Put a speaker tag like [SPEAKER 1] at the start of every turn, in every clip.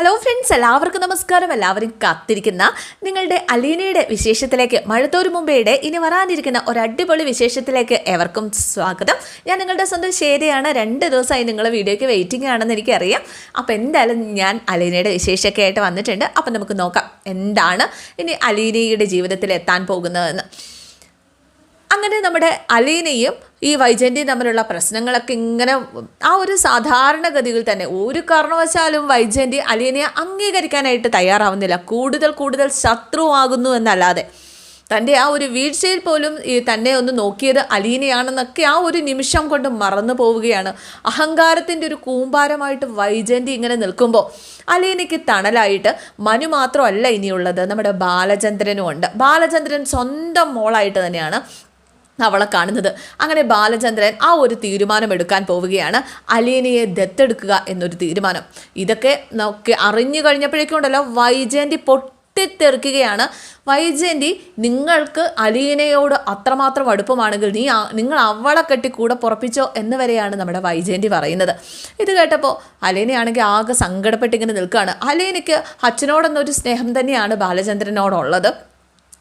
[SPEAKER 1] Hello friends എല്ലാവർക്കും നമസ്കാരം. എല്ലാവരും കാത്തിരിക്കുന്ന നിങ്ങളുടെ അലീനയുടെ വിശേഷത്തിലേക്ക് മഴത്തോരു മുമ്പേയുടെ ഇനി വരാനിരിക്കുന്ന ഒരു അടിപൊളി വിശേഷത്തിലേക്ക് എവർക്കും സ്വാഗതം. ഞാൻ നിങ്ങളുടെ സ്വന്തം ശേരിയാണ് രണ്ട് ദിവസമായി നിങ്ങൾ വീഡിയോയ്ക്ക് വെയിറ്റിംഗ് ആണെന്ന് എനിക്കറിയാം. അപ്പോൾ എന്തായാലും ഞാൻ അലീനയുടെ വിശേഷമൊക്കെ ആയിട്ട് വന്നിട്ടുണ്ട്. അപ്പം നമുക്ക് നോക്കാം എന്താണ് ഇനി അലീനയുടെ ജീവിതത്തിൽ എത്താൻ പോകുന്നതെന്ന്. അങ്ങനെ നമ്മുടെ അലീനയും ഈ വൈജന്റിയും തമ്മിലുള്ള പ്രശ്നങ്ങളൊക്കെ ഇങ്ങനെ ആ ഒരു സാധാരണഗതിയിൽ തന്നെ ഒരു കാരണവശാലും വൈജന്തി അലീനയെ അംഗീകരിക്കാനായിട്ട് തയ്യാറാവുന്നില്ല. കൂടുതൽ കൂടുതൽ ശത്രുവാകുന്നു എന്നല്ലാതെ. തന്റെ ആ ഒരു വീഴ്ചയിൽ പോലും ഈ തന്നെ ഒന്ന് നോക്കിയത് അലീനയാണെന്നൊക്കെ ആ ഒരു നിമിഷം കൊണ്ട് മറന്നു പോവുകയാണ്. അഹങ്കാരത്തിന്റെ ഒരു കൂമ്പാരമായിട്ട് വൈജന്തി ഇങ്ങനെ നിൽക്കുമ്പോൾ അലീനയ്ക്ക് തണലായിട്ട് മനു മാത്രമല്ല ഇനിയുള്ളത്. നമ്മുടെ ബാലചന്ദ്രനും ഉണ്ട് ബാലചന്ദ്രൻ സ്വന്തം മോളായിട്ട് തന്നെയാണ് അവളെ കാണുന്നത്. അങ്ങനെ ബാലചന്ദ്രൻ ആ ഒരു തീരുമാനം എടുക്കാൻ പോവുകയാണ്. അലീനയെ ദത്തെടുക്കുക എന്നൊരു തീരുമാനം. ഇതൊക്കെ നോക്കി അറിഞ്ഞു കഴിഞ്ഞപ്പോഴേക്കും ഉണ്ടല്ലോ വൈജയന്തി പൊട്ടിത്തെറിക്കുകയാണ്. വൈജയന്തി നിങ്ങൾക്ക് അലീനയോട് അത്രമാത്രം അടുപ്പമാണെങ്കിൽ നീ നിങ്ങൾ അവളെ കെട്ടി കൂടെ പുറപ്പിച്ചോ എന്ന് വരെയാണ് നമ്മുടെ വൈജയന്തി പറയുന്നത്. ഇത് കേട്ടപ്പോൾ അലീനയാണെങ്കിൽ ആകെ സങ്കടപ്പെട്ടിങ്ങനെ നിൽക്കുകയാണ്. അലീനയ്ക്ക് അച്ഛനോടെന്നൊരു സ്നേഹം തന്നെയാണ് ബാലചന്ദ്രനോടുള്ളത്.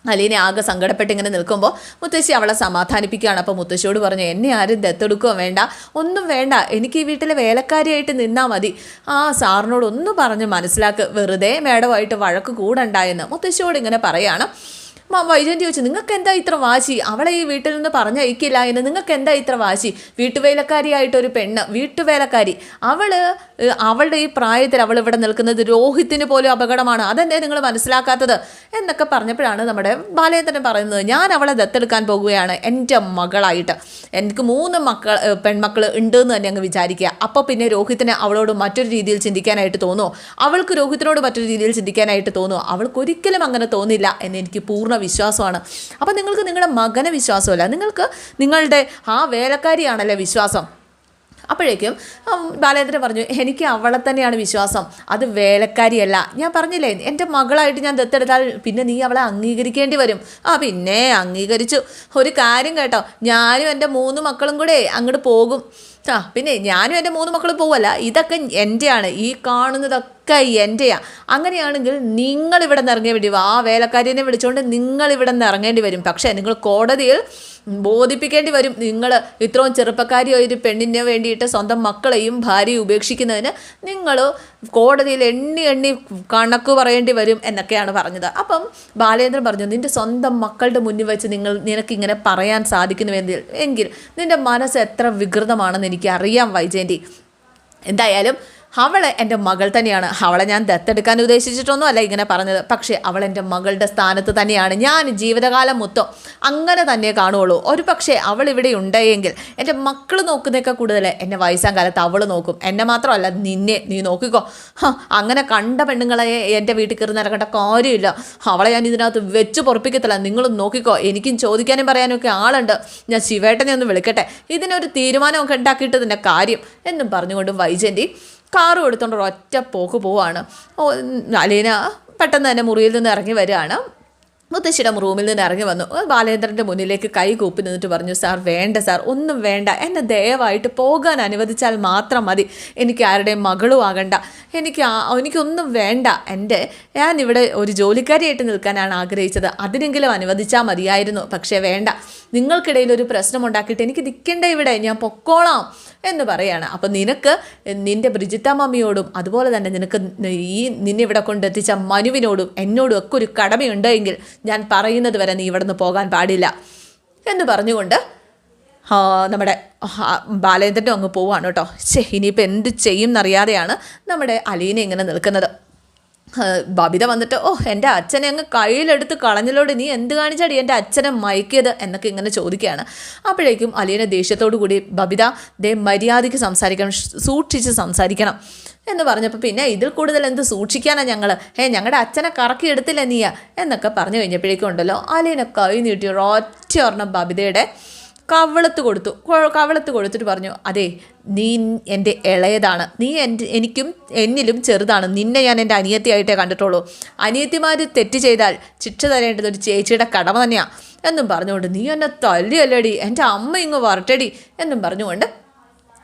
[SPEAKER 1] അലീന ആകെ സങ്കടപ്പെട്ട് ഇങ്ങനെ നിൽക്കുമ്പോൾ മുത്തശ്ശി അവളെ സമാധാനിപ്പിക്കുകയാണ്. അപ്പോൾ മുത്തശ്ശിയോട് പറഞ്ഞു എന്നെ ആരും ദത്തെടുക്കുകയോ വേണ്ട. ഒന്നും വേണ്ട. എനിക്ക് ഈ വീട്ടിലെ വേലക്കാരിയായിട്ട് നിന്നാൽ മതി. ആ സാറിനോട് ഒന്ന് പറഞ്ഞ് മനസ്സിലാക്ക്. വെറുതെ മേഡമായിട്ട് വഴക്ക് കൂടണ്ടായെന്ന് മുത്തശ്ശിയോട് ഇങ്ങനെ പറയാണ്. മ- വൈജയന്തി ചോദിച്ചു നിങ്ങൾക്ക് എന്താ ഇത്ര വാശി? അവളെ ഈ വീട്ടിൽ നിന്ന് പറഞ്ഞയക്കില്ല എന്ന് നിങ്ങൾക്ക് എന്താ ഇത്ര വാശി? വീട്ടുവേലക്കാരിയായിട്ടൊരു പെണ്ണ് വീട്ടുവേലക്കാരി. അവൾ അവളുടെ ഈ പ്രായത്തിൽ അവൾ ഇവിടെ നിൽക്കുന്നത് രോഹിത്തിന് പോലും അപകടമാണ്. അതെന്തേ നിങ്ങൾ മനസ്സിലാക്കാത്തത്? എന്നൊക്കെ പറഞ്ഞപ്പോഴാണ് നമ്മുടെ ബാലേന്ദ്രൻ പറയുന്നത് ഞാൻ അവളെ ദത്തെടുക്കാൻ പോകുകയാണ് എന്റെ മകളായിട്ട്. എനിക്ക് മൂന്ന് മക്കൾ പെൺമക്കൾ ഉണ്ട് എന്ന് തന്നെ അങ്ങ് വിചാരിക്കുക. അപ്പോൾ പിന്നെ രോഹിത്തിന് അവളോട് മറ്റൊരു രീതിയിൽ ചിന്തിക്കാനായിട്ട് തോന്നുമോ അവൾക്ക് രോഹിത്തിനോട് മറ്റൊരു രീതിയിൽ ചിന്തിക്കാനായിട്ട് തോന്നുമോ അവൾക്ക് ഒരിക്കലും അങ്ങനെ തോന്നില്ല എന്ന് എനിക്ക് പൂർണ വിശ്വാസമാണ്. അപ്പം നിങ്ങൾക്ക് നിങ്ങളുടെ മകനെ വിശ്വാസമല്ല. നിങ്ങൾക്ക് നിങ്ങളുടെ ആ വേലക്കാരിയാണല്ലേ വിശ്വാസം. അപ്പോഴേക്കും ബാലേന്ദ്രൻ പറഞ്ഞു എനിക്ക് അവളെ തന്നെയാണ് വിശ്വാസം. അത് വേലക്കാരിയല്ല. ഞാൻ പറഞ്ഞില്ലേ എന്റെ മകളായിട്ട് ഞാൻ ദത്തെടുത്താൽ പിന്നെ നീ അവളെ അംഗീകരിക്കേണ്ടി വരും. ആ പിന്നെ അംഗീകരിച്ചു. ഒരു കാര്യം കേട്ടോ ഞാനും എന്റെ മൂന്ന് മക്കളും കൂടെ അങ്ങോട്ട് പോകും. ആ പിന്നെ ഞാനും എന്റെ മൂന്ന് മക്കളും പോവല്ല. ഇതൊക്കെ എന്റെയാണ്. ഈ കാണുന്നതൊക്കെ എന്റെയാ. അങ്ങനെയാണെങ്കിൽ നിങ്ങൾ ഇവിടെ നിന്ന് ഇറങ്ങേണ്ടി വരും. ആ വേലക്കാരിനെ വിളിച്ചുകൊണ്ട് നിങ്ങൾ ഇവിടെ നിന്ന് ഇറങ്ങേണ്ടി വരും. പക്ഷേ നിങ്ങൾ കോടതിയിൽ ബോധിപ്പിക്കേണ്ടി വരും. നിങ്ങൾ ഇത്രയും ചെറുപ്പക്കാരിയായ ഒരു പെണ്ണിനെ വേണ്ടിയിട്ട് സ്വന്തം മക്കളെയും ഭാര്യയും ഉപേക്ഷിക്കുന്നതിന് നിങ്ങൾ കോടതിയിൽ എണ്ണി എണ്ണി കണക്ക് പറയേണ്ടി വരും എന്നൊക്കെയാണ് പറഞ്ഞത്. അപ്പം ബാലേന്ദ്രൻ പറഞ്ഞു നിന്റെ സ്വന്തം മക്കളുടെ മുന്നിൽ വെച്ച് നിങ്ങൾ നിനക്കിങ്ങനെ പറയാൻ സാധിക്കുന്നുവെങ്കിൽ എങ്കിൽ നിന്റെ മനസ്സ് എത്ര വികൃതമാണെന്ന് എനിക്ക് അറിയാം വൈജയന്തി. എന്തായാലും അവളെ എന്റെ മകൾ തന്നെയാണ്. അവളെ ഞാൻ ദത്തെടുക്കാൻ ഉദ്ദേശിച്ചിട്ടൊന്നും അല്ല ഇങ്ങനെ പറഞ്ഞത്. പക്ഷേ അവൾ എന്റെ മകളുടെ സ്ഥാനത്ത് തന്നെയാണ്. ഞാൻ ജീവിതകാലം മൊത്തം അങ്ങനെ തന്നെ കാണുള്ളൂ ഒരു പക്ഷേ അവൾ ഇവിടെ ഉണ്ടെങ്കിൽ എന്റെ മക്കൾ നോക്കുന്നതൊക്കെ കൂടുതൽ എന്റെ വയസ്സാം കാലത്ത് അവൾ നോക്കും. എന്നെ മാത്രമല്ല നിന്നെ നീ നോക്കിക്കോ. അങ്ങനെ കണ്ട പെണ്ണുങ്ങളെ എന്റെ വീട്ടിൽ കയറി നടക്കേണ്ട കാര്യമില്ല. അവളെ ഞാൻ ഇതിനകത്ത് വെച്ച് പൊറപ്പിക്കത്തില്ല. നിങ്ങളും നോക്കിക്കോ. എനിക്കും ചോദിക്കാനും പറയാനും ഒക്കെ ആളുണ്ട്. ഞാൻ ശിവേട്ടനെ ഒന്ന് വിളിക്കട്ടെ. ഇതിനൊരു തീരുമാനമൊക്കെ ഉണ്ടാക്കിയിട്ട് ഇതിന്റെ കാര്യം എന്നും പറഞ്ഞുകൊണ്ട് വൈജന്തി കാറും എടുത്തുകൊണ്ട് ഒറ്റ പോക്ക് പോവാണ്. അലീന പെട്ടെന്ന് തന്നെ മുറിയിൽ നിന്ന് ഇറങ്ങി വരികയാണ്. മുത്തശ്ശിയുടെ റൂമിൽ നിന്ന് ഇറങ്ങി വന്നു. ബാലേന്ദ്രന്റെ മുന്നിലേക്ക് കൈ കൂപ്പി നിന്നിട്ട് പറഞ്ഞു സാർ വേണ്ട സാർ ഒന്നും വേണ്ട. എന്നെ ദയവായിട്ട് പോകാൻ അനുവദിച്ചാൽ മാത്രം മതി. എനിക്ക് ആരുടെയും മകളും ആകണ്ട. എനിക്ക് എനിക്കൊന്നും വേണ്ട. എന്റെ ഞാൻ ഇവിടെ ഒരു ജോലിക്കാരിയായിട്ട് നിൽക്കാനാണ് ആഗ്രഹിച്ചത്. അതിനെങ്കിലും അനുവദിച്ചാൽ മതിയായിരുന്നു. പക്ഷേ വേണ്ട. നിങ്ങൾക്കിടയിൽ ഒരു പ്രശ്നം ഉണ്ടാക്കിയിട്ട് എനിക്ക് നിൽക്കേണ്ട ഇവിടെ. ഞാൻ പൊക്കോളാം. എന്ന് പറയാണ്. അപ്പം നിനക്ക് നിന്റെ ബ്രിജിത്ത മമ്മിയോടും അതുപോലെ തന്നെ നിനക്ക് ഈ നിന്നെ ഇവിടെ കൊണ്ടെത്തിച്ച മനുവിനോടും എന്നോടും ഒക്കെ ഒരു കടമയുണ്ട് എങ്കിൽ ഞാൻ പറയുന്നത് വരെ നീ ഇവിടെ നിന്ന് പോകാൻ പാടില്ല എന്ന് പറഞ്ഞുകൊണ്ട് നമ്മുടെ ബാലേന്ദ്രനും അങ്ങ് പോവാണ് കേട്ടോ. ശേ ഇനിയിപ്പോൾ എന്ത് ചെയ്യും എന്നറിയാതെയാണ് നമ്മുടെ അലീന ഇങ്ങനെ നിൽക്കുന്നത്. ബബിത വന്നിട്ട് ഓ എന്റെ അച്ഛനെ അങ്ങ് കയ്യിലെടുത്ത് കളഞ്ഞലോട് നീ എന്ത് കാണിച്ചാടി എന്റെ അച്ഛനെ മയക്കിയത്? എന്നൊക്കെ ഇങ്ങനെ ചോദിക്കുകയാണ്. അപ്പോഴേക്കും അലീന ദേഷ്യത്തോടു കൂടി ബബിത ദേ മര്യാദയ്ക്ക് സംസാരിക്കണം സൂക്ഷിച്ച് സംസാരിക്കണം. എന്ന് പറഞ്ഞപ്പോൾ പിന്നെ ഇതിൽ കൂടുതൽ എന്ത് സൂക്ഷിക്കാനാണ് ഞങ്ങൾ ഏ ഞങ്ങളുടെ അച്ഛനെ കറക്കി എടുത്തില്ല നീയ? എന്നൊക്കെ പറഞ്ഞു കഴിഞ്ഞപ്പോഴേക്കും ഉണ്ടല്ലോ അലീന കൈ നീട്ടി ഒറ്റ ഒരെണ്ണം ബബിതയുടെ കവളത്ത് കൊടുത്തു. കവളത്ത് കൊടുത്തിട്ട് പറഞ്ഞു അതെ നീ എന്റെ ഇളയതാണ്. നീ എന്റെ എനിക്കും എന്നിലും ചെറുതാണ്. നിന്നെ ഞാൻ എന്റെ അനിയത്തിയായിട്ടേ കണ്ടിട്ടുള്ളൂ. അനിയത്തിമാർ തെറ്റ് ചെയ്താൽ ശിക്ഷ തരേണ്ടത് ഒരു ചേച്ചിയുടെ കടമ തന്നെയാണ് എന്നും പറഞ്ഞുകൊണ്ട് നീ എന്നെ തല്ലിയല്ലടി? എന്റെ അമ്മ ഇങ്ങ് വരട്ടടി? എന്നും പറഞ്ഞുകൊണ്ട്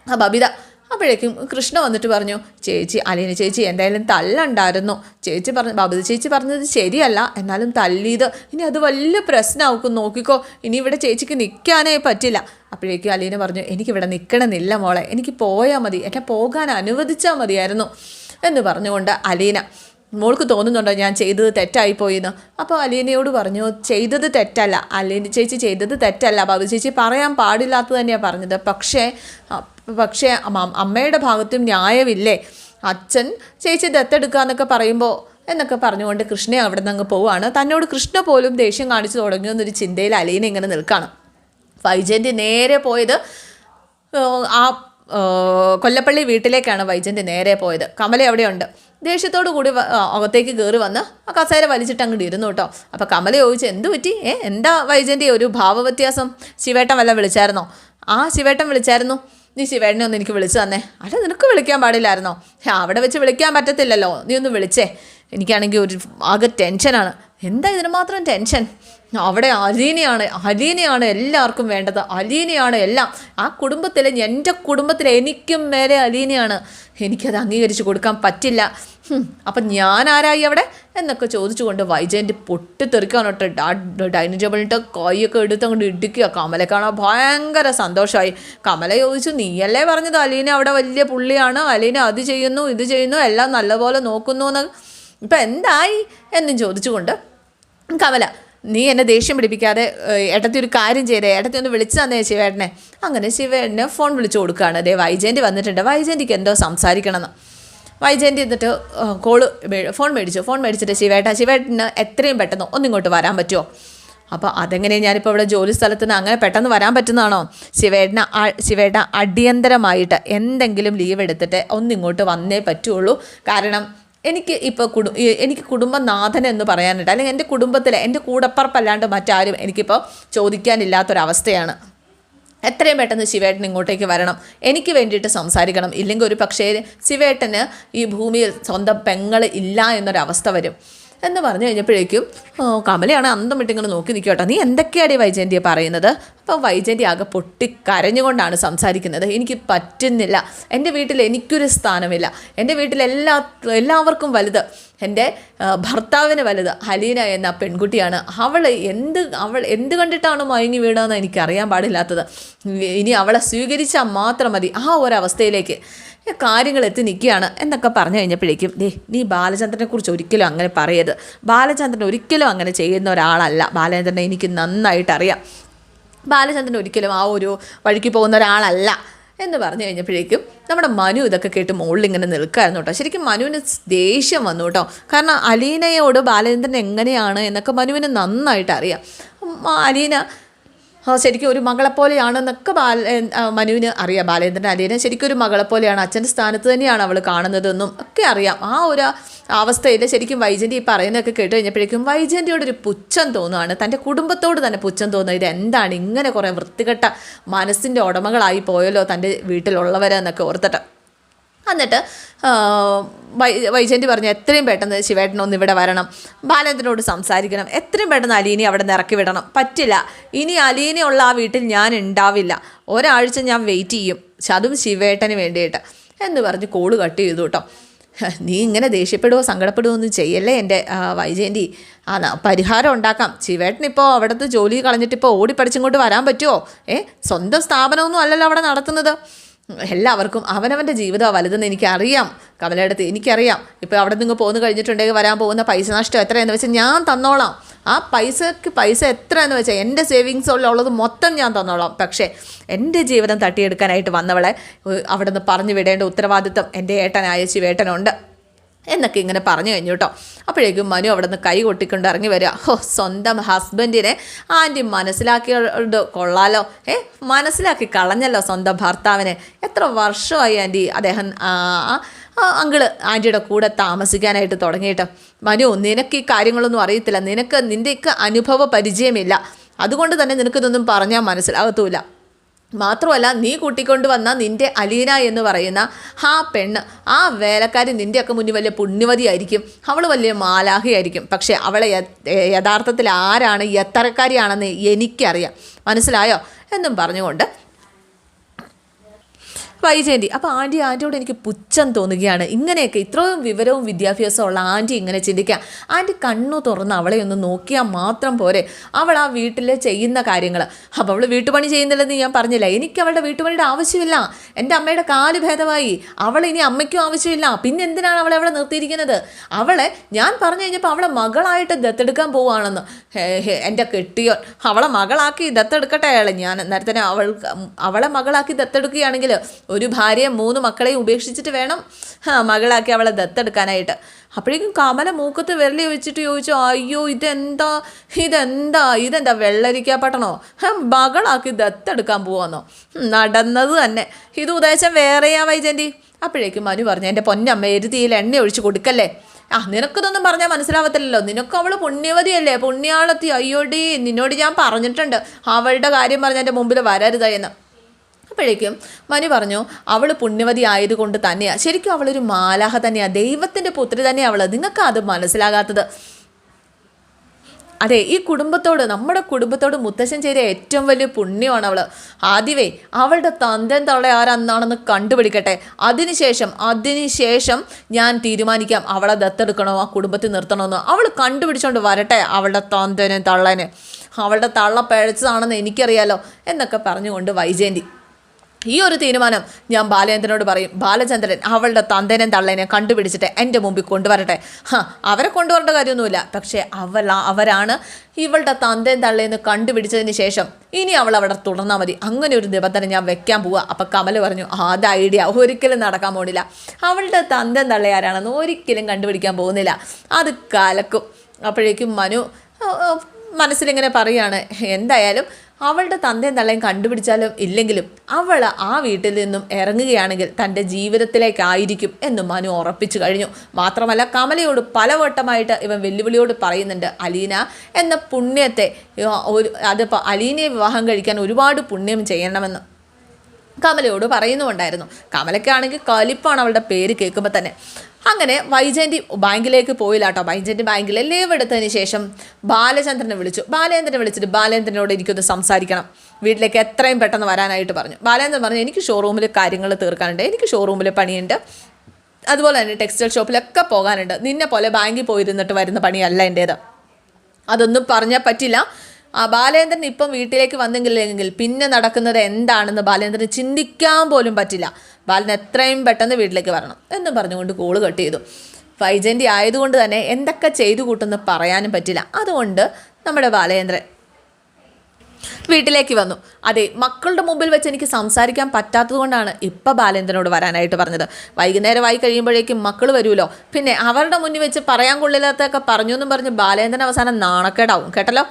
[SPEAKER 1] ആ ബബിത അപ്പോഴേക്കും കൃഷ്ണ വന്നിട്ട് പറഞ്ഞു ചേച്ചി അലീന ചേച്ചി എന്തായാലും തല്ലുണ്ടായിരുന്നു ചേച്ചി പറഞ്ഞു ബാബുദി ചേച്ചി പറഞ്ഞത് ശരിയല്ല എന്നാലും തല്ലിയത് ഇനി അത് വലിയ പ്രശ്നമാക്കും നോക്കിക്കോ. ഇനി ഇവിടെ ചേച്ചിക്ക് നിൽക്കാനേ പറ്റില്ല. അപ്പോഴേക്കും അലീന പറഞ്ഞു എനിക്കിവിടെ നിൽക്കണമെന്നില്ല മോളെ. എനിക്ക് പോയാൽ മതി. എന്നെ പോകാൻ അനുവദിച്ചാൽ മതിയായിരുന്നു. എന്ന് പറഞ്ഞുകൊണ്ട് അലീന മോൾക്ക് തോന്നുന്നുണ്ടോ ഞാൻ ചെയ്തത് തെറ്റായിപ്പോയിന്ന്? അപ്പോൾ അലീനയോട് പറഞ്ഞു ചെയ്തത് തെറ്റല്ല. അലീന ചേച്ചി ചെയ്തത് തെറ്റല്ല. ബാബു ചേച്ചി പറയാൻ പാടില്ലാത്തത് തന്നെയാണ് പറഞ്ഞത്. പക്ഷേ പക്ഷേ അമ്മയുടെ ഭാഗത്തും ന്യായമില്ലേ? അച്ഛൻ ചേച്ചി ദത്തെടുക്കുക എന്നൊക്കെ പറയുമ്പോൾ എന്നൊക്കെ പറഞ്ഞുകൊണ്ട് കൃഷ്ണയെ അവിടെ നിന്ന് അങ്ങ് പോവുകയാണ് തന്നോട് കൃഷ്ണ പോലും ദേഷ്യം കാണിച്ചു തുടങ്ങിയെന്നൊരു ചിന്തയിൽ അലീന ഇങ്ങനെ നിൽക്കുകയാണ് വൈജയന്തി നേരെ പോയത് ആ കൊല്ലപ്പള്ളി വീട്ടിലേക്കാണ് വൈജയന്തി നേരെ പോയത്. കമല അവിടെയുണ്ട്. ദേഷ്യത്തോടു കൂടി അകത്തേക്ക് കയറി വന്ന് ആ കസേര വലിച്ചിട്ട് അങ്ങോട്ട് ഇരുന്നു കേട്ടോ. അപ്പോൾ കമല ചോദിച്ചു എന്ത് പറ്റി? ഏ എന്താ വൈജയന്തി ഒരു ഭാവവ്യത്യാസം? ശിവേട്ടൻ വല്ല വിളിച്ചായിരുന്നോ? ആ ശിവേട്ടൻ വിളിച്ചായിരുന്നു. നീ ശിവേട്ടനെ ഒന്ന് എനിക്ക് വിളിച്ചു തന്നെ. അല്ല നിനക്ക് വിളിക്കാൻ പാടില്ലായിരുന്നോ? "ഹേ, അവിടെ വെച്ച് വിളിക്കാൻ പറ്റത്തില്ലല്ലോ. നീ ഒന്ന് വിളിച്ചേ. എനിക്കാണെങ്കിൽ ഒരു ആകെ ടെൻഷനാണ് എന്താ ഇതിന് മാത്രം ടെൻഷൻ അവിടെ അലീനയാണ് അലീനയാണ് എല്ലാവർക്കും വേണ്ടത്. അലീനയാണ് എല്ലാം. ആ കുടുംബത്തിൽ എന്റെ കുടുംബത്തിൽ എനിക്കും മേലെ അലീനയാണ്. എനിക്കത് അംഗീകരിച്ച് കൊടുക്കാൻ പറ്റില്ല. അപ്പം ഞാൻ ആരായി അവിടെ? എന്നൊക്കെ ചോദിച്ചുകൊണ്ട് വൈജയന്റ് ഡാ ഡൈനിങ് ടേബിളിന്റെ കൈയൊക്കെ എടുത്ത് അങ്ങോട്ട് കമല കാണാൻ ഭയങ്കര സന്തോഷമായി. കമല ചോദിച്ചു നീയല്ലേ പറഞ്ഞത് അലീന അവിടെ വലിയ പുള്ളിയാണ്? അലീന അത് ചെയ്യുന്നു ഇത് ചെയ്യുന്നു എല്ലാം നല്ലപോലെ നോക്കുന്നു എന്ന്? ഇപ്പം എന്തായി? എന്നും ചോദിച്ചുകൊണ്ട് കമല നീ എന്നെ ദേഷ്യം പിടിപ്പിക്കാതെ ഏട്ടത്തി ഒരു കാര്യം ചെയ്തേ ഏട്ടത്തി ഒന്ന് വിളിച്ചു തന്നേ ശിവേട്ടനെ. അങ്ങനെ ശിവേട്ടനെ ഫോൺ വിളിച്ചു കൊടുക്കുകയാണ്. ദേ വൈജയന്റെ വന്നിട്ടുണ്ട്. വൈജയന്റെക്ക് എന്തോ സംസാരിക്കണമെന്ന്. വൈജയന്തി എന്നിട്ട് കോൾ ഫോൺ മേടിച്ചു. ഫോൺ മേടിച്ചിട്ട് ശിവേട്ട ശിവേട്ടന് എത്രയും പെട്ടെന്ന് ഒന്നിങ്ങോട്ട് വരാൻ പറ്റുമോ അപ്പോൾ അതെങ്ങനെ ഞാനിപ്പോൾ ഇവിടെ ജോലി സ്ഥലത്ത് നിന്ന് അങ്ങനെ പെട്ടെന്ന് വരാൻ പറ്റുന്നതാണോ? ശിവേട്ടന ശിവേട്ട അടിയന്തരമായിട്ട് എന്തെങ്കിലും ലീവ് എടുത്തിട്ട് ഒന്നിങ്ങോട്ട് വന്നേ പറ്റുള്ളൂ. കാരണം എനിക്ക് ഇപ്പോൾ കുടു എനിക്ക് കുടുംബനാഥൻ എന്ന് പറയാനായിട്ട് അല്ലെങ്കിൽ എന്റെ കുടുംബത്തിലെ എന്റെ കൂടപ്പറപ്പല്ലാണ്ട് മറ്റാരും എനിക്കിപ്പോൾ ചോദിക്കാനില്ലാത്തൊരവസ്ഥയാണ്. എത്രയും പെട്ടെന്ന് ശിവേട്ടൻ ഇങ്ങോട്ടേക്ക് വരണം. എനിക്ക് വേണ്ടിയിട്ട് സംസാരിക്കണം. ഇല്ലെങ്കിൽ ഒരു പക്ഷേ ശിവേട്ടന് ഈ ഭൂമിയിൽ സ്വന്തം പെങ്ങൾ ഇല്ല എന്നൊരവസ്ഥ വരും. എന്ന് പറഞ്ഞു കഴിഞ്ഞപ്പോഴേക്കും കമലയാണ് അന്തം വിട്ടിങ്ങനെ നോക്കി നിൽക്കട്ടോ നീ എന്തൊക്കെയാണ് വൈജയന്തിയെ പറയുന്നത്? അപ്പോൾ വൈജയന്തി ആകെ പൊട്ടി കരഞ്ഞുകൊണ്ടാണ് സംസാരിക്കുന്നത്. എനിക്ക് പറ്റുന്നില്ല. എന്റെ വീട്ടിൽ എനിക്കൊരു സ്ഥാനമില്ല. എന്റെ വീട്ടിൽ എല്ലാ എല്ലാവർക്കും വലുത്. എന്റെ ഭർത്താവിന് വലുത് ഹലീന എന്ന പെൺകുട്ടിയാണ്. അവൾ എന്ത് അവൾ എന്ത് കണ്ടിട്ടാണ് മയങ്ങി വീണതെന്ന് എനിക്കറിയാൻ പാടില്ലാത്തത്. ഇനി അവളെ സ്വീകരിച്ചാൽ മാത്രം മതി. ആ ഒരവസ്ഥയിലേക്ക് കാര്യങ്ങൾ എത്തി നിൽക്കുകയാണ് എന്നൊക്കെ പറഞ്ഞു കഴിഞ്ഞപ്പോഴേക്കും ദേ നീ ബാലചന്ദ്രനെ കുറിച്ച് ഒരിക്കലും അങ്ങനെ പറയരുത്. ബാലചന്ദ്രൻ ഒരിക്കലും അങ്ങനെ ചെയ്യുന്ന ഒരാളല്ല. ബാലചന്ദ്രനെ എനിക്ക് നന്നായിട്ട് അറിയാം. ബാലചന്ദ്രൻ ഒരിക്കലും ആ ഒരു വഴിക്ക് പോകുന്ന ഒരാളല്ല എന്ന് പറഞ്ഞു കഴിഞ്ഞപ്പോഴേക്കും നമ്മുടെ മനു ഇതൊക്കെ കേട്ട് മുകളിൽ ഇങ്ങനെ നിൽക്കായിരുന്നു കേട്ടോ. ശരിക്കും മനുവിന് ദേഷ്യം വന്നു കേട്ടോ. കാരണം അലീനയോട് ബാലചന്ദ്രൻ എങ്ങനെയാണ് എന്നൊക്കെ മനുവിന് നന്നായിട്ട് അറിയാം. അലീന ശരിക്കും ഒരു മകളെപ്പോലെയാണെന്നൊക്കെ ബാല മനുവിന് അറിയാം. ബാലേന്ദ്രന്റെ അലീന ശരിക്കും ഒരു മകളെപ്പോലെയാണ്. അച്ഛന്റെ സ്ഥാനത്ത് തന്നെയാണ് അവൾ കാണുന്നതെന്നും ഒക്കെ അറിയാം. ആ ഒരു അവസ്ഥയിൽ ശരിക്കും വൈജയന്തി ഈ പറയുന്നതൊക്കെ കേട്ട് കഴിഞ്ഞപ്പോഴേക്കും വൈജയന്തിയോട് ഒരു പുച്ഛം തോന്നുകയാണ് തന്റെ കുടുംബത്തോട് തന്നെ പുച്ഛം തോന്നുന്നത് ഇത് എന്താണ്? ഇങ്ങനെ കുറേ വൃത്തികെട്ട മനസ്സിന്റെ ഉടമകളായി പോയല്ലോ തന്റെ വീട്ടിലുള്ളവരെന്നൊക്കെ ഓർത്തിട്ട്. എന്നിട്ട് വൈ വൈജയന്തി പറഞ്ഞു എത്രയും പെട്ടെന്ന് ശിവേട്ടൻ ഒന്ന് ഇവിടെ വരണം. ബാലേന്ദ്രനോട് സംസാരിക്കണം. എത്രയും പെട്ടെന്ന് അലീനെ അവിടെ നിന്ന് ഇറക്കി വിടണം. പറ്റില്ല. ഇനി അലീനയുള്ള ആ വീട്ടിൽ ഞാൻ ഉണ്ടാവില്ല. ഒരാഴ്ച ഞാൻ വെയിറ്റ് ചെയ്യും. അതും ശിവേട്ടന് വേണ്ടിയിട്ട്. എന്ന് പറഞ്ഞ് കോൾ കട്ട് ചെയ്തു കേട്ടോ. നീ ഇങ്ങനെ ദേഷ്യപ്പെടുവോ സങ്കടപ്പെടുവോ ഒന്നും ചെയ്യല്ലേ എന്റെ വൈജയന്തി? ആ പരിഹാരം ഉണ്ടാക്കാം. ശിവേട്ടൻ ശിവേട്ടനിപ്പോൾ അവിടുത്തെ ജോലി കളഞ്ഞിട്ടിപ്പോൾ ഓടി പഠിച്ചിങ്ങോട്ട് വരാൻ പറ്റുമോ? ഏ സ്വന്തം സ്ഥാപനമൊന്നും അല്ലല്ലോ അവിടെ നടത്തുന്നത്. എല്ലാവർക്കും അവനവന്റെ ജീവിതമാണ് വലുതെന്ന് എനിക്കറിയാം. കമലയിടത്ത് എനിക്കറിയാം. ഇപ്പോൾ അവിടെ നിന്ന് പോന്നു കഴിഞ്ഞിട്ടുണ്ടെങ്കിൽ വരാൻ പോകുന്ന പൈസ നഷ്ടം എത്രയെന്ന് വെച്ചാൽ ഞാൻ തന്നോളാം. ആ പൈസക്ക് പൈസ എത്ര എന്ന് വെച്ചാൽ എന്റെ സേവിങ്സ് ഉള്ളത് മൊത്തം ഞാൻ തന്നോളാം. പക്ഷേ എന്റെ ജീവിതം തട്ടിയെടുക്കാനായിട്ട് വന്നവളെ അവിടെ നിന്ന് പറഞ്ഞു വിടേണ്ട ഉത്തരവാദിത്വം എന്റെ ഏട്ടനായ ശിവേട്ടനുണ്ട്. എന്നൊക്കെ ഇങ്ങനെ പറഞ്ഞു കഴിഞ്ഞു കേട്ടോ. അപ്പോഴേക്കും മനു അവിടെ നിന്ന് കൈ കൊട്ടിക്കൊണ്ട് ഇറങ്ങി വരിക. ഓ സ്വന്തം ഹസ്ബൻഡിനെ ആന്റി മനസ്സിലാക്കിയത് കൊള്ളാലോ. ഏ മനസ്സിലാക്കി കളഞ്ഞല്ലോ സ്വന്തം ഭർത്താവിനെ. എത്ര വർഷമായി ആന്റി അദ്ദേഹം അങ്കിൾ ആന്റിയുടെ കൂടെ താമസിക്കാനായിട്ട് തുടങ്ങിയിട്ട്. മനു നിനക്ക് ഈ കാര്യങ്ങളൊന്നും അറിയത്തില്ല. നിനക്ക് നിന്റെയൊക്കെ അനുഭവ പരിചയമില്ല. അതുകൊണ്ട് തന്നെ നിനക്കിതൊന്നും പറഞ്ഞാൽ മനസ്സിലാകത്തുമില്ല മാത്രമല്ല നീ കൂട്ടിക്കൊണ്ട് വന്ന നിന്റെ അലീന എന്ന് പറയുന്ന ആ പെണ്ണ് ആ വേലക്കാരി നിന്റെയൊക്കെ മുന്നിൽ വലിയ പുണ്യവതിയായിരിക്കും. അവൾ വലിയ മാലാഹിയായിരിക്കും പക്ഷേ അവളെ യഥാർത്ഥത്തിൽ ആരാണ് എത്തരക്കാരിയാണെന്ന് എനിക്കറിയാം. മനസ്സിലായോ? എന്നും പറഞ്ഞുകൊണ്ട് വൈജയന്തി അപ്പോൾ ആന്റി ആന്റിയോട് എനിക്ക് പുച്ഛം തോന്നുകയാണ്. ഇങ്ങനെയൊക്കെ ഇത്രയും വിവരവും വിദ്യാഭ്യാസവും ഉള്ള ആന്റി ഇങ്ങനെ ചിന്തിക്കാം ആന്റി കണ്ണു തുറന്ന് അവളെ ഒന്ന് നോക്കിയാൽ മാത്രം പോരെ. അവൾ ആ വീട്ടിൽ ചെയ്യുന്ന കാര്യങ്ങൾ അപ്പോൾ അവൾ വീട്ടുപണി ചെയ്യുന്നില്ലെന്ന് ഞാൻ പറഞ്ഞില്ല. എനിക്ക് അവളുടെ വീട്ടുപണിയുടെ ആവശ്യമില്ല. എന്റെ അമ്മയുടെ കാൽ ഭേദമായി. അവൾ ഇനി അമ്മയ്ക്കും ആവശ്യമില്ല. പിന്നെ എന്തിനാണ് അവളെ അവിടെ നിർത്തിയിരിക്കുന്നത്? അവളെ ഞാൻ പറഞ്ഞു കഴിഞ്ഞപ്പോൾ അവളെ മകളായിട്ട് ദത്തെടുക്കാൻ പോവുകയാണെന്ന്. എന്റെ കെട്ടിയോൻ. അവളെ മകളാക്കി ദത്തെടുക്കട്ടെ അയാൾ ഞാൻ നേരത്തെ അവൾ അവളെ മകളാക്കി ദത്തെടുക്കുകയാണെങ്കിൽ ഒരു ഭാര്യയെ മൂന്ന് മക്കളെയും ഉപേക്ഷിച്ചിട്ട് വേണം മകളാക്കി അവളെ ദത്തെടുക്കാനായിട്ട്. അപ്പോഴേക്കും കമല മൂക്കത്ത് വിരലി വെച്ചിട്ട് ചോദിച്ചു അയ്യോ ഇതെന്താ? ഇതെന്താ? ഇതെന്താ വെള്ളരിക്കാ പട്ടണോ? മകളാക്കി ദത്തെടുക്കാൻ പോവാന്നോ? നടന്നത് തന്നെ. ഇത് ഉദ്ദേശം വേറെയാ വൈജന്തി അപ്പോഴേക്കും മനു പറഞ്ഞു എന്റെ പൊന്നമ്മ എരുതിയിൽ എണ്ണ ഒഴിച്ച് കൊടുക്കല്ലേ? ആ നിനക്കിതൊന്നും പറഞ്ഞാൽ മനസ്സിലാവത്തില്ലല്ലോ. നിനക്ക് അവൾ പുണ്യവതിയല്ലേ? പുണ്യാളത്തി അയ്യോടി നിന്നോട് ഞാൻ പറഞ്ഞിട്ടുണ്ട്. അവളുടെ കാര്യം പറഞ്ഞ എന്റെ മുമ്പിൽ വരരുത് അപ്പോഴേക്കും മനു പറഞ്ഞു അവൾ പുണ്യവതി ആയതുകൊണ്ട് തന്നെയാണ് ശരിക്കും അവളൊരു മാലാഹ തന്നെയാണ് ദൈവത്തിന്റെ പുത്രി തന്നെയാണ് അവൾ നിങ്ങൾക്ക് അത് മനസ്സിലാകാത്തത്. അതെ ഈ കുടുംബത്തോട് നമ്മുടെ കുടുംബത്തോട് മുത്തശ്ശൻ ചെയ്ത ഏറ്റവും വലിയ പുണ്യമാണ് അവൾ ആദ്യമേ അവളുടെ തന്തൻ തള്ള ആരാന്നാണെന്ന് കണ്ടുപിടിക്കട്ടെ. അതിനുശേഷം അതിനുശേഷം ഞാൻ തീരുമാനിക്കാം. അവളെ ദത്തെടുക്കണോ? ആ കുടുംബത്തിൽ നിർത്തണമെന്ന് അവൾ കണ്ടുപിടിച്ചോണ്ട് വരട്ടെ അവളുടെ തന്തനെ തള്ളനെ. അവളുടെ തള്ള പഴച്ചതാണെന്ന് എനിക്കറിയാലോ എന്നൊക്കെ പറഞ്ഞുകൊണ്ട് വൈജയന്തി ഈ ഒരു തീരുമാനം ഞാൻ ബാലചന്ദ്രനോട് പറയും. ബാലചന്ദ്രൻ അവളുടെ തന്തേനെ തള്ളേനെ കണ്ടുപിടിച്ചിട്ട് എന്റെ മുമ്പിൽ കൊണ്ടുവരട്ടെ. അവരെ കൊണ്ടുവരേണ്ട കാര്യമൊന്നുമില്ല. പക്ഷേ അവൾ അവരാണ് ഇവളുടെ തന്തേൻ തള്ളേന്ന് കണ്ടുപിടിച്ചതിന് ശേഷം ഇനി അവൾ അവിടെ തുടർന്നാൽ മതി. അങ്ങനെ ഒരു നിബന്ധന ഞാൻ വെക്കാൻ പോവുക അപ്പം കമൽ പറഞ്ഞു "ആ, അത് ഐഡിയ. ഒരിക്കലും നടക്കാൻ പോണില്ല. അവളുടെ തന്തേൻ തള്ളയാരാണെന്ന് ഒരിക്കലും കണ്ടുപിടിക്കാൻ പോകുന്നില്ല. അത് കലക്കും. അപ്പോഴേക്കും മനു "ഓ, ഓ, മനസ്സിലിങ്ങനെ പറയാണ് എന്തായാലും അവളുടെ തന്തയും തള്ളയും കണ്ടുപിടിച്ചാലും ഇല്ലെങ്കിലും അവൾ ആ വീട്ടിൽ നിന്നും ഇറങ്ങുകയാണെങ്കിൽ തന്റെ ജീവിതത്തിലേക്കായിരിക്കും എന്ന് മനു ഉറപ്പിച്ചു കഴിഞ്ഞു. മാത്രമല്ല കമലയോട് പലവട്ടമായിട്ട് ഇവൻ വെല്ലുവിളിയോട് പറയുന്നുണ്ട് അലീന എന്ന പുണ്യത്തെ ഒരു അതിപ്പോൾ അലീനയെ വിവാഹം കഴിക്കാൻ ഒരുപാട് പുണ്യം ചെയ്യണമെന്ന് കമലയോട് പറയുന്നുമുണ്ടായിരുന്നു. കമലയ്ക്കാണെങ്കിൽ കലിപ്പാണ് അവളുടെ പേര് കേൾക്കുമ്പോൾ തന്നെ. അങ്ങനെ വൈജയന്തി ബാങ്കിലേക്ക് പോയില്ല കേട്ടോ വൈജയന്തി ബാങ്കിൽ ലീവ് എടുത്തതിന് ശേഷം ബാലചന്ദ്രനെ വിളിച്ചു. ബാലേന്ദ്രനെ വിളിച്ചിട്ട് ബാലേന്ദ്രനോട് എനിക്കൊന്ന് സംസാരിക്കണം. വീട്ടിലേക്ക് എത്രയും പെട്ടെന്ന് വരാനായിട്ട് പറഞ്ഞു. ബാലേന്ദ്രൻ പറഞ്ഞു എനിക്ക് ഷോറൂമിൽ കാര്യങ്ങൾ തീർക്കാനുണ്ട്. എനിക്ക് ഷോറൂമിൽ പണിയുണ്ട്. അതുപോലെ തന്നെ ടെക്സ്റ്റൈൽ ഷോപ്പിലൊക്കെ പോകാനുണ്ട്. നിന്നെ പോലെ ബാങ്കിൽ പോയിരുന്നിട്ട് വരുന്ന പണിയല്ല എന്റേത് അതൊന്നും പറഞ്ഞാൽ പറ്റില്ല. ആ ബാലേന്ദ്രൻ ഇപ്പം വീട്ടിലേക്ക് വന്നെങ്കിലെങ്കിൽ പിന്നെ നടക്കുന്നത് എന്താണെന്ന് ബാലേന്ദ്രന് ചിന്തിക്കാൻ പോലും പറ്റില്ല. ബാലൻ എത്രയും പെട്ടെന്ന് വീട്ടിലേക്ക് വരണം എന്നും പറഞ്ഞുകൊണ്ട് കോൾ കട്ട് ചെയ്തു. വൈജയന്തി ആയതുകൊണ്ട് തന്നെ എന്തൊക്കെ ചെയ്തു കൂട്ടെന്ന് പറയാനും പറ്റില്ല. അതുകൊണ്ട് നമ്മുടെ ബാലേന്ദ്രൻ വീട്ടിലേക്ക് വന്നു. അതെ മക്കളുടെ മുമ്പിൽ വെച്ച് എനിക്ക് സംസാരിക്കാൻ പറ്റാത്തത് കൊണ്ടാണ് ഇപ്പം ബാലേന്ദ്രനോട് വരാനായിട്ട് പറഞ്ഞത്. വൈകുന്നേരമായി കഴിയുമ്പോഴേക്കും മക്കൾ വരുമല്ലോ. പിന്നെ അവരുടെ മുന്നിൽ വെച്ച് പറയാൻ കൊള്ളില്ലാത്തൊക്കെ പറഞ്ഞു എന്നും പറഞ്ഞ് ബാലേന്ദ്രൻ അവസാനം നാണക്കേടാവും. കേട്ടല്ലോ?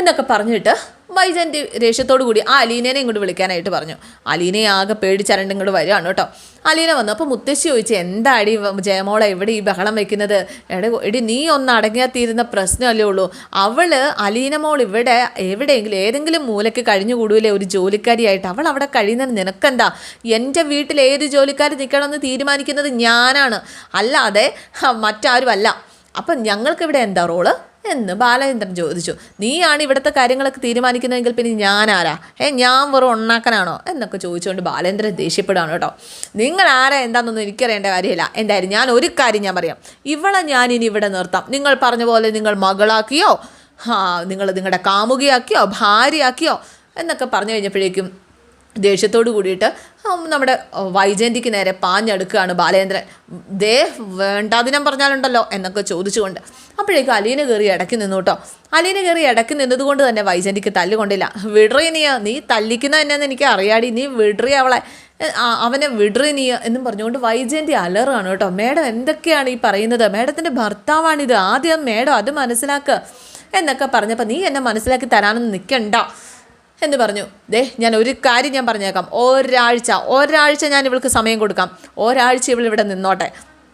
[SPEAKER 1] എന്നൊക്കെ പറഞ്ഞിട്ട് വൈജയന്തി ദേഷ്യത്തോടു കൂടി ആ അലീനേനെ ഇങ്ങോട്ട് വിളിക്കാനായിട്ട് പറഞ്ഞു. അലീനയെ ആകെ പേടിച്ചരണ്ട് ഇങ്ങോട്ട് വരികയാണ് കേട്ടോ. അലീന വന്നു. അപ്പോൾ മുത്തശ്ശി ചോദിച്ചു എന്താടി ജയമോള എവിടെ ഈ ബഹളം വെക്കുന്നത്? എടെ എടി നീ ഒന്ന് അടങ്ങിയാൽ തീരുന്ന പ്രശ്നമല്ലേ ഉള്ളൂ. അവൾ അലീന മോൾ ഇവിടെ എവിടെയെങ്കിലും ഏതെങ്കിലും മൂലയ്ക്ക് കഴിഞ്ഞുകൂടൂലേ ഒരു ജോലിക്കാരിയായിട്ട്? അവൾ അവിടെ കഴിയുന്നത് നിനക്കെന്താ? എന്റെ വീട്ടിൽ ഏത് ജോലിക്കാർ നിൽക്കണമെന്ന് തീരുമാനിക്കുന്നത് ഞാനാണ്. അല്ലാതെ മറ്റാരുമല്ല. അപ്പം ഞങ്ങൾക്കിവിടെ എന്താ റോൾ? എന്ന് ബാലചന്ദ്രൻ ചോദിച്ചു. നീയാണ് ഇവിടുത്തെ കാര്യങ്ങളൊക്കെ തീരുമാനിക്കുന്നതെങ്കിൽ പിന്നെ ഞാനാരാ? ഏ ഞാൻ വെറും ഉണ്ണാക്കനാണോ എന്നൊക്കെ ചോദിച്ചുകൊണ്ട് ബാലേന്ദ്രൻ ദേഷ്യപ്പെടുകയാണ് കേട്ടോ. നിങ്ങൾ ആരാ? എന്താണെന്നൊന്നും എനിക്കറിയേണ്ട കാര്യമില്ല. എന്തായാലും ഞാൻ ഒരു കാര്യം ഞാൻ പറയാം. ഇവളെ ഞാൻ ഇനി ഇവിടെ നിർത്താം. നിങ്ങൾ പറഞ്ഞ പോലെ നിങ്ങൾ മകളാക്കിയോ? നിങ്ങൾ നിങ്ങളുടെ കാമുകിയാക്കിയോ? ഭാര്യയാക്കിയോ? എന്നൊക്കെ പറഞ്ഞു കഴിഞ്ഞപ്പോഴേക്കും ദേഷ്യത്തോട് കൂടിയിട്ട് നമ്മുടെ വൈജയന്തിക്ക് നേരെ പാഞ്ഞെടുക്കുകയാണ് ബാലേന്ദ്രൻ. ദേ വേണ്ടാതിനം പറഞ്ഞാലുണ്ടല്ലോ എന്നൊക്കെ ചോദിച്ചുകൊണ്ട് അപ്പോഴേക്കും അലീന കയറി ഇടയ്ക്ക് നിന്നു കേട്ടോ. അലീന കയറി ഇടയ്ക്ക് നിന്നതുകൊണ്ട് തന്നെ വൈജയന്തിക്ക് തല്ലുകൊണ്ടില്ല. വിടറി നീ നീ തല്ലിക്കുന്ന തന്നെയെന്ന് എനിക്ക് അറിയാടി. നീ വിടറി അവളെ. അവനെ വിടറി എന്നും പറഞ്ഞുകൊണ്ട് വൈജയന്തി അലറാണ് കേട്ടോ. മേഡം എന്തൊക്കെയാണ് ഈ പറയുന്നത്? മേഡത്തിന്റെ ഭർത്താവാണിത്. ആദ്യം മേഡം അത് മനസ്സിലാക്കുക എന്നൊക്കെ പറഞ്ഞപ്പോൾ നീ എന്നെ മനസ്സിലാക്കി തരാനൊന്നും നിൽക്കണ്ട എന്ന് പറഞ്ഞു. ദേ ഞാൻ ഒരു കാര്യം ഞാൻ പറഞ്ഞേക്കാം. ഒരാഴ്ച ഒരാഴ്ച ഞാൻ ഇവൾക്ക് സമയം കൊടുക്കാം. ഒരാഴ്ച ഇവൾ ഇവിടെ നിന്നോട്ടെ.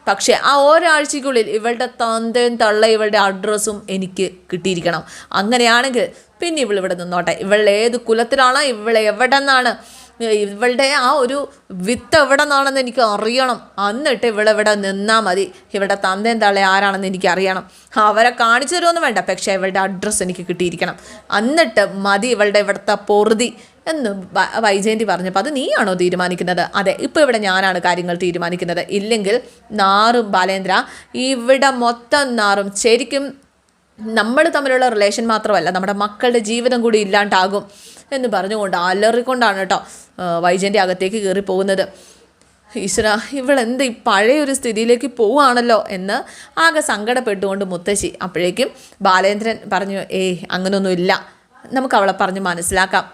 [SPEAKER 1] പക്ഷേ ആ ഒരാഴ്ചയ്ക്കുള്ളിൽ ഇവളുടെ തന്തയും തള്ള ഇവളുടെ അഡ്രസ്സും എനിക്ക് കിട്ടിയിരിക്കണം. അങ്ങനെയാണെങ്കിൽ പിന്നെ ഇവൾ ഇവിടെ നിന്നോട്ടെ. ഇവൾ ഏത് കുലത്തിലാണോ ഇവൾ എവിടെ നിന്നാണ് ഇവളുടെ ആ ഒരു വിത്ത് എവിടെ നിന്നാണെന്ന് എനിക്ക് അറിയണം. എന്നിട്ട് ഇവളെവിടെ നിന്നാൽ മതി. ഇവിടെ തന്തയും തള്ള ആരാണെന്ന് എനിക്ക് അറിയണം. അവരെ കാണിച്ചു തരുമെന്ന് വേണ്ട. പക്ഷേ ഇവളുടെ അഡ്രസ്സ് എനിക്ക് കിട്ടിയിരിക്കണം. എന്നിട്ട് മതി ഇവളുടെ ഇവിടുത്തെ പൊറുതി എന്ന് വൈജയന്തി പറഞ്ഞപ്പോൾ അത് നീയാണോ തീരുമാനിക്കുന്നത്? അതെ ഇപ്പോൾ ഇവിടെ ഞാനാണ് കാര്യങ്ങൾ തീരുമാനിക്കുന്നത്. ഇല്ലെങ്കിൽ നാറും ബാലേന്ദ്ര ഇവിടെ മൊത്തം നാറും. ശരിക്കും നമ്മൾ തമ്മിലുള്ള റിലേഷൻ മാത്രമല്ല നമ്മുടെ മക്കളുടെ ജീവിതം കൂടി ഇല്ലാണ്ടാകും. എന്ന് പറഞ്ഞുകൊണ്ട് അലറിക്കൊണ്ടാണ് കേട്ടോ വൈജന്റെ അകത്തേക്ക് കയറി പോകുന്നത്. ഈശ്വര ഇവളെന്ത് ഈ പഴയൊരു സ്ഥിതിയിലേക്ക് പോവുകയാണല്ലോ എന്ന് ആകെ സങ്കടപ്പെട്ടുകൊണ്ട് മുത്തശ്ശി അപ്പോഴേക്കും ബാലേന്ദ്രൻ പറഞ്ഞു ഏയ് അങ്ങനൊന്നുമില്ല നമുക്ക് അവളെ പറഞ്ഞ് മനസ്സിലാക്കാം.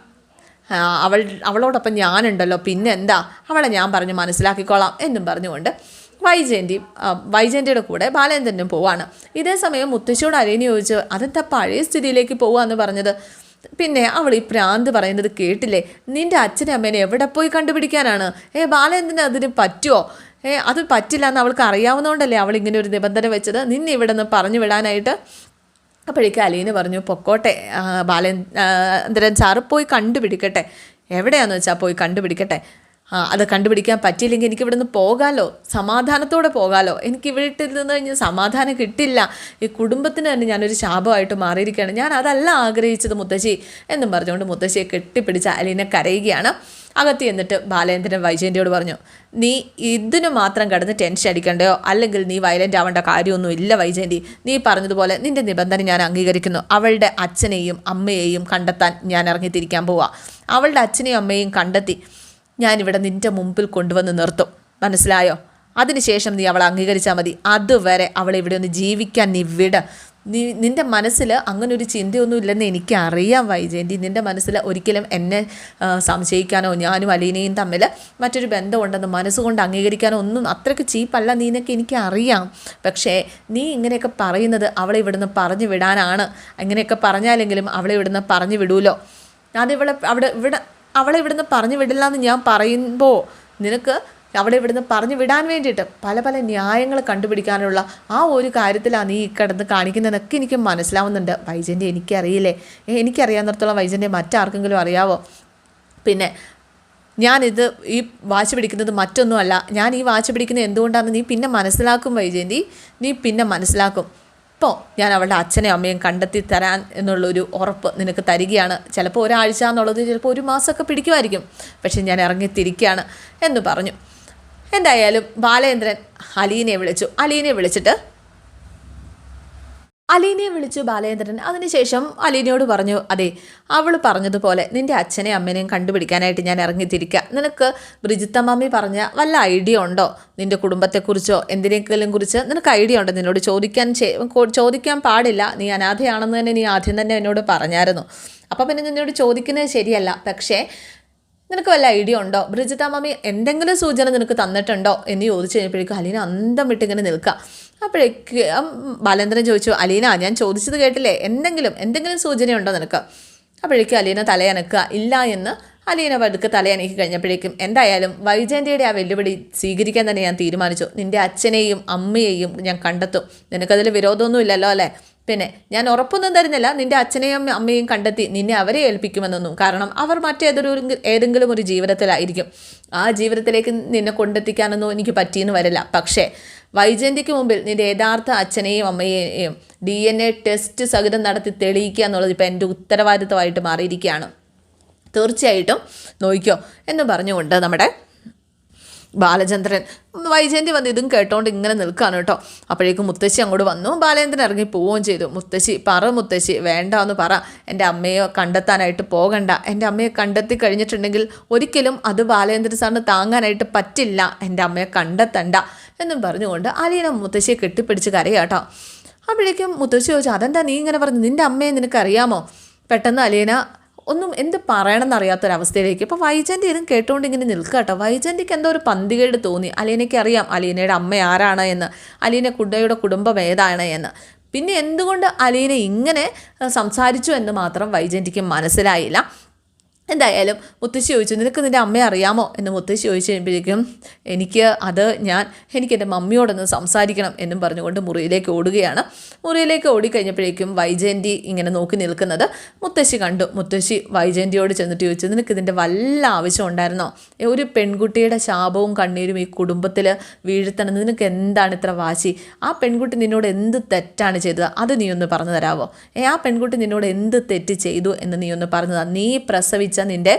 [SPEAKER 1] അവൾ അവളോടൊപ്പം ഞാനുണ്ടല്ലോ. പിന്നെ എന്താ? അവളെ ഞാൻ പറഞ്ഞ് മനസ്സിലാക്കിക്കോളാം എന്നും പറഞ്ഞുകൊണ്ട് വൈജയന്തി വൈജയന്തിയുടെ കൂടെ ബാലേന്ദ്രനും പോവാണ്. ഇതേ സമയം മുത്തശ്ശിയോട് അരേനി ചോദിച്ചു അതെന്താ പഴയ സ്ഥിതിയിലേക്ക് പോവുക പോവാന്ന് പറഞ്ഞത്? പിന്നെ അവൾ ഈ പ്രാന്ത് പറയുന്നത് കേട്ടില്ലേ? നിന്റെ അച്ഛനും അമ്മേനെ എവിടെ പോയി കണ്ടുപിടിക്കാനാണ്? ഏ ബാലേന്ദ്രന് അതിന് പറ്റുമോ ഏ അത് പറ്റില്ല എന്ന് അവൾക്ക് അറിയാവുന്നതുകൊണ്ടല്ലേ അവൾ ഇങ്ങനെ ഒരു നിബന്ധന വെച്ചത്. നിന്നെ ഇവിടെ നിന്ന് പറഞ്ഞു വിടാനായിട്ട്. അപ്പോഴേക്കും അലീന പറഞ്ഞു പൊക്കോട്ടെ ആ, ബാലേന്ദ്രൻ സാറ് പോയി കണ്ടുപിടിക്കട്ടെ. എവിടെയാണെന്ന് വെച്ചാൽ പോയി കണ്ടുപിടിക്കട്ടെ? അത് കണ്ടുപിടിക്കാൻ പറ്റിയില്ലെങ്കിൽ എനിക്ക് ഇവിടുന്ന് പോകാലോ സമാധാനത്തോടെ പോകാലോ. എനിക്ക് ഇവിടെ നിന്ന് കഴിഞ്ഞ് സമാധാനം കിട്ടില്ല. ഈ കുടുംബത്തിന് തന്നെ ഞാനൊരു ശാപമായിട്ട് മാറിയിരിക്കുകയാണ്. ഞാൻ അതല്ല ആഗ്രഹിച്ചത് മുത്തശ്ശി എന്നും പറഞ്ഞുകൊണ്ട് മുത്തശ്ശിയെ കെട്ടിപ്പിടിച്ച് അലീനെ കരയുകയാണ്. അകത്ത് എന്നിട്ട് ബാലേന്ദ്രൻ വൈജയന്തിയോട് പറഞ്ഞു നീ ഇതിനു മാത്രം കിടന്ന് ടെൻഷൻ അടിക്കണ്ടയോ? അല്ലെങ്കിൽ നീ വയലന്റ് ആവേണ്ട കാര്യമൊന്നും ഇല്ല വൈജയന്തി. നീ പറഞ്ഞതുപോലെ നിന്റെ നിബന്ധന ഞാൻ അംഗീകരിക്കുന്നു. അവളുടെ അച്ഛനെയും അമ്മയെയും കണ്ടെത്താൻ ഞാൻ ഇറങ്ങിത്തിരിക്കാൻ പോവാ. അവളുടെ അച്ഛനെയും അമ്മയെയും കണ്ടെത്തി. ഞാനിവിടെ നിന്റെ മുമ്പിൽ കൊണ്ടുവന്ന് നിർത്തും. മനസ്സിലായോ? അതിനുശേഷം നീ അവളെ അംഗീകരിച്ചാൽ മതി. അതുവരെ അവളെ ഇവിടെ ഒന്ന് ജീവിക്കാൻ നീ വിട. നീ നിന്റെ മനസ്സിൽ അങ്ങനെ ഒരു ചിന്തയൊന്നും ഇല്ലെന്ന് എനിക്കറിയാം വൈജയന്തി. നിന്റെ മനസ്സിൽ ഒരിക്കലും എന്നെ സംശയിക്കാനോ ഞാനും അലീനയും തമ്മിൽ മറ്റൊരു ബന്ധമുണ്ടെന്ന് മനസ്സുകൊണ്ട് അംഗീകരിക്കാനോ ഒന്നും അത്രയ്ക്ക് ചീപ്പല്ല നീനൊക്കെ എനിക്കറിയാം. പക്ഷേ നീ ഇങ്ങനെയൊക്കെ പറയുന്നത് അവളെ ഇവിടുന്ന് പറഞ്ഞു വിടാനാണ്. അങ്ങനെയൊക്കെ പറഞ്ഞാലെങ്കിലും അവളെ ഇവിടുന്ന് പറഞ്ഞു വിടൂലോ? അതിവളെ അവിടെ ഇവിടെ അവളെ ഇവിടുന്ന് പറഞ്ഞു വിടില്ല എന്ന് ഞാൻ പറയുമ്പോൾ നിനക്ക് അവിടെ ഇവിടുന്ന് പറഞ്ഞു വിടാൻ വേണ്ടിയിട്ട് പല പല ന്യായങ്ങൾ കണ്ടുപിടിക്കാനുള്ള ആ ഒരു കാര്യത്തിലാണ് നീ കിടന്ന് കാണിക്കുന്നതെന്നൊക്കെ എനിക്ക് മനസ്സിലാവുന്നുണ്ട്. വൈജന്റെ എനിക്കറിയില്ലേ? എനിക്കറിയാവുന്നിടത്തോളം വൈജന്റെ മറ്റാർക്കെങ്കിലും അറിയാവോ? പിന്നെ ഞാനിത് ഈ വാച്ച് പിടിക്കുന്നത് മറ്റൊന്നുമല്ല. ഞാൻ ഈ വാച്ച് പിടിക്കുന്നത് എന്തുകൊണ്ടാണെന്ന് നീ പിന്നെ മനസ്സിലാക്കും വൈജയന്തി. നീ പിന്നെ മനസ്സിലാക്കും. ഇപ്പോൾ ഞാൻ അവളുടെ അച്ഛനെയും അമ്മയും കണ്ടെത്തി തരാൻ എന്നുള്ളൊരു ഉറപ്പ് നിനക്ക് തരികയാണ്. ചിലപ്പോൾ ഒരാഴ്ച എന്നുള്ളത് ചിലപ്പോൾ ഒരു മാസമൊക്കെ പിടിക്കുമായിരിക്കും. പക്ഷേ ഞാൻ ഇറങ്ങിത്തിരിക്കുകയാണ് എന്ന് പറഞ്ഞു. എന്തായാലും ബാലേന്ദ്രൻ അലീനെ വിളിച്ചു. അലീനെ വിളിച്ചിട്ട് അലീനയെ വിളിച്ചു ബാലേന്ദ്രൻ. അതിനുശേഷം അലീനയോട് പറഞ്ഞു അതെ അവൾ പറഞ്ഞതുപോലെ നിന്റെ അച്ഛനെയും അമ്മേനെയും കണ്ടുപിടിക്കാനായിട്ട് ഞാൻ ഇറങ്ങിത്തിരിക്കുക നിനക്ക് ബ്രിജിത്ത മമ്മി പറഞ്ഞ വല്ല ഐഡിയ ഉണ്ടോ? നിന്റെ കുടുംബത്തെക്കുറിച്ചോ എന്തിനേക്കെങ്കിലും കുറിച്ച് നിനക്ക് ഐഡിയ ഉണ്ടോ? നിന്നോട് ചോദിക്കാൻ ചോദിക്കാൻ പാടില്ല. നീ അനാഥയാണെന്ന് തന്നെ നീ ആദ്യം തന്നെ എന്നോട് പറഞ്ഞായിരുന്നു. അപ്പോൾ പിന്നെ നിന്നോട് ചോദിക്കുന്നത് ശരിയല്ല. പക്ഷേ നിനക്ക് വല്ല ഐഡിയ ഉണ്ടോ? ബ്രിജിത മമ്മി എന്തെങ്കിലും സൂചന നിനക്ക് തന്നിട്ടുണ്ടോ? എന്ന് ചോദിച്ചു കഴിഞ്ഞപ്പോഴേക്കും അലീന അന്തം വിട്ടിങ്ങനെ നിൽക്കുക. അപ്പോഴേക്ക് ബാലേന്ദ്രൻ ചോദിച്ചു അലീന ഞാൻ ചോദിച്ചത് കേട്ടില്ലേ? എന്തെങ്കിലും എന്തെങ്കിലും സൂചനയുണ്ടോ നിനക്ക്? അപ്പോഴേക്കും അലീന തലയനക്കുക. ഇല്ല എന്ന് അലീന പതുക്കെ തലയനക്കി കഴിഞ്ഞപ്പോഴേക്കും എന്തായാലും വൈജയന്തിയുടെ ആ വെല്ലുവിളി സ്വീകരിക്കാൻ തന്നെ ഞാൻ തീരുമാനിച്ചു. നിന്റെ അച്ഛനെയും അമ്മയെയും ഞാൻ കണ്ടെത്തും. നിനക്കതിൽ വിരോധമൊന്നും ഇല്ലല്ലോ അല്ലേ? പിന്നെ ഞാൻ ഉറപ്പൊന്നും തരുന്നില്ല. നിന്റെ അച്ഛനെയും അമ്മയും കണ്ടെത്തി നിന്നെ അവരെ ഏൽപ്പിക്കുമെന്നൊന്നും. കാരണം അവർ മറ്റേതൊരു ഏതെങ്കിലും ഒരു ജീവിതത്തിലായിരിക്കും. ആ ജീവിതത്തിലേക്ക് നിന്നെ കൊണ്ടെത്തിക്കാനൊന്നും എനിക്ക് പറ്റിയെന്ന് വരില്ല. പക്ഷേ വൈജയന്തിക്ക് മുമ്പിൽ നിന്റെ യഥാർത്ഥ അച്ഛനെയും അമ്മയെയും ഡി എൻ എ ടെസ്റ്റ് സഹിതം നടത്തി തെളിയിക്കുക എന്നുള്ളത് ഇപ്പോൾ എന്റെ ഉത്തരവാദിത്തമായിട്ട് മാറിയിരിക്കുകയാണ്. തീർച്ചയായിട്ടും നോക്കിക്കോ എന്ന് പറഞ്ഞുകൊണ്ട് നമ്മുടെ ബാലചന്ദ്രൻ. വൈജയന്തി വന്ന് ഇതും കേട്ടോണ്ട് ഇങ്ങനെ നിൽക്കുകയാണ് കേട്ടോ. അപ്പോഴേക്കും മുത്തശ്ശി അങ്ങോട്ട് വന്നു. ബാലചന്ദ്രൻ ഇറങ്ങി പോവുകയും ചെയ്തു. മുത്തശ്ശി പറ മുത്തശ്ശി വേണ്ട എന്ന് പറ. എന്റെ അമ്മയെ കണ്ടെത്താനായിട്ട് പോകണ്ട. എന്റെ അമ്മയെ കണ്ടെത്തി കഴിഞ്ഞിട്ടുണ്ടെങ്കിൽ ഒരിക്കലും അത് ബാലചന്ദ്രൻ സാറിന് താങ്ങാനായിട്ട് പറ്റില്ല. എന്റെ അമ്മയെ കണ്ടെത്തണ്ട. എന്നും പറഞ്ഞുകൊണ്ട് അലീന മുത്തശ്ശിയെ കെട്ടിപ്പിടിച്ച് കരയാട്ടോ അപ്പോഴേക്കും മുത്തശ്ശി ചോദിച്ചു അതെന്താ നീ ഇങ്ങനെ പറഞ്ഞു? നിന്റെ അമ്മയെ നിനക്കറിയാമോ പെട്ടെന്ന് അലീന ഒന്നും എന്ത് പറയണമെന്ന് അറിയാത്തൊരവസ്ഥയിലേക്ക് ഇപ്പോൾ വൈജന്തി ഇതും കേട്ടുകൊണ്ട് ഇങ്ങനെ നിൽക്കുക കേട്ടോ വൈജന്തിക്ക് എന്തോ ഒരു പന്തികേട് തോന്നി. അലീനയ്ക്ക് അറിയാം അലീനയുടെ അമ്മ ആരാണ് എന്ന്. അലീന കുഡയുടെ കുടുംബം ഏതാണ് എന്ന്. പിന്നെ എന്തുകൊണ്ട് അലീന ഇങ്ങനെ സംസാരിച്ചു എന്ന് മാത്രം വൈജന്തിക്ക് മനസ്സിലായില്ല? എന്തായാലും മുത്തശ്ശി ചോദിച്ചു നിനക്ക് നിന്റെ അമ്മയെ അറിയാമോ? എന്ന് മുത്തശ്ശി ചോദിച്ചു കഴിയുമ്പോഴേക്കും എനിക്ക് അത് ഞാൻ എനിക്ക് എന്റെ മമ്മിയോടൊന്ന് സംസാരിക്കണം എന്നും പറഞ്ഞുകൊണ്ട് മുറിയിലേക്ക് ഓടുകയാണ്. മുറിയിലേക്ക് ഓടിക്കഴിഞ്ഞപ്പോഴേക്കും വൈജയന്തി ഇങ്ങനെ നോക്കി നിൽക്കുന്നത് മുത്തശ്ശി കണ്ടു. മുത്തശ്ശി വൈജയന്തിയോട് ചെന്നിട്ട് ചോദിച്ചു നിനക്ക് ഇതിന്റെ വല്ല ആവശ്യം ഉണ്ടായിരുന്നോ? ഒരു പെൺകുട്ടിയുടെ ശാപവും കണ്ണീരും ഈ കുടുംബത്തിൽ വീഴ്ത്തണം. നിനക്ക് എന്താണ് ഇത്ര വാശി? ആ പെൺകുട്ടി നിന്നോട് എന്ത് തെറ്റാണ് ചെയ്തത്? അത് നീ ഒന്ന് പറഞ്ഞു തരാമോ ഏ ആ പെൺകുട്ടി നിന്നോട് എന്ത് തെറ്റ് ചെയ്തു എന്ന് നീ ഒന്ന് പറഞ്ഞു നീ പ്രസവിച്ച പ്രസവിച്ച നിന്റെ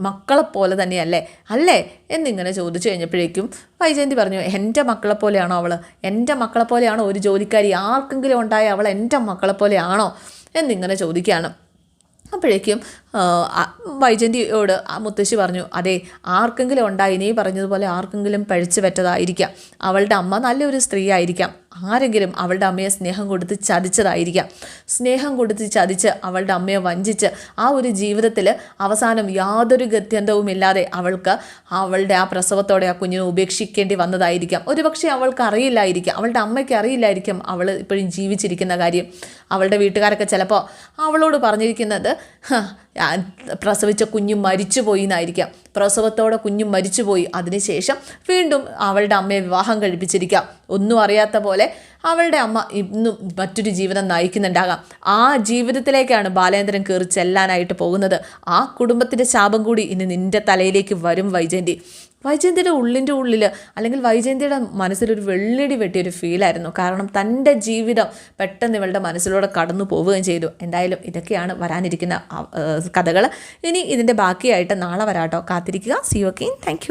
[SPEAKER 1] മക്കളെപ്പോലെ തന്നെയല്ലേ? അല്ലേ? എന്നിങ്ങനെ ചോദിച്ചു കഴിഞ്ഞപ്പോഴേക്കും വൈജയന്തി പറഞ്ഞു എന്റെ മക്കളെപ്പോലെയാണോ അവൾ എന്റെ മക്കളെപ്പോലെയാണോ ഒരു ജോലിക്കാരി? ആർക്കെങ്കിലും ഉണ്ടായ അവൾ എന്റെ മക്കളെപ്പോലെയാണോ? എന്നിങ്ങനെ ചോദിക്കുകയാണ്. അപ്പോഴേക്കും വൈജന്തിയോട് മുത്തശ്ശി പറഞ്ഞു അതെ ആർക്കെങ്കിലും ഉണ്ടായി നീ പറഞ്ഞതുപോലെ ആർക്കെങ്കിലും പഴിച്ചു പറ്റതായിരിക്കാം അവളുടെ അമ്മ നല്ലൊരു സ്ത്രീ ആയിരിക്കാം ആരെങ്കിലും അവളുടെ അമ്മയെ സ്നേഹം കൊടുത്ത് ചതിച്ചതായിരിക്കാം. സ്നേഹം കൊടുത്ത് ചതിച്ച് അവളുടെ അമ്മയെ വഞ്ചിച്ച് ആ ഒരു ജീവിതത്തിൽ അവസാനം യാതൊരു ഗത്യന്തവുമില്ലാതെ അവൾക്ക് അവളുടെ ആ പ്രസവത്തോടെ ആ കുഞ്ഞിനെ ഉപേക്ഷിക്കേണ്ടി വന്നതായിരിക്കാം. ഒരുപക്ഷെ അവൾക്ക് അറിയില്ലായിരിക്കാം അവളുടെ അമ്മയ്ക്ക് അറിയില്ലായിരിക്കും അവൾ ഇപ്പോഴും ജീവിച്ചിരിക്കുന്ന കാര്യം. അവളുടെ വീട്ടുകാരൊക്കെ ചിലപ്പോൾ അവളോട് പറഞ്ഞിരിക്കുന്നത് "ഹ, ആ, പ്രസവിച്ച കുഞ്ഞ് മരിച്ചുപോയി എന്നായിരിക്കാം. പ്രസവത്തോടെ കുഞ്ഞ് മരിച്ചുപോയി. അതിനുശേഷം വീണ്ടും അവളുടെ അമ്മയെ വിവാഹം കഴിപ്പിച്ചിരിക്കാം. ഒന്നും അറിയാത്ത പോലെ അവളുടെ അമ്മ ഇന്നും മറ്റൊരു ജീവിതം നയിക്കുന്നുണ്ടാകാം. ആ ജീവിതത്തിലേക്കാണ് ബാലേന്ദ്രൻ കയറി ചെല്ലാനായിട്ട് പോകുന്നത്. ആ കുടുംബത്തിന്റെ ശാപം കൂടി ഇനി നിന്റെ തലയിലേക്ക് വരും വൈജയന്തി. വൈജയന്തിയുടെ ഉള്ളിന്റെ ഉള്ളിൽ അല്ലെങ്കിൽ വൈജയന്തിയുടെ മനസ്സിലൊരു വെള്ളിടി വെട്ടിയൊരു ഫീലായിരുന്നു കാരണം തന്റെ ജീവിതം പെട്ടെന്ന് ഇവളുടെ മനസ്സിലൂടെ കടന്നു പോവുകയും ചെയ്തു. എന്തായാലും ഇതൊക്കെയാണ് വരാനിരിക്കുന്ന കഥകൾ ഇനി ഇതിന്റെ ബാക്കിയായിട്ട് നാളെ വരാട്ടോ. കാത്തിരിക്കുക. C okay thank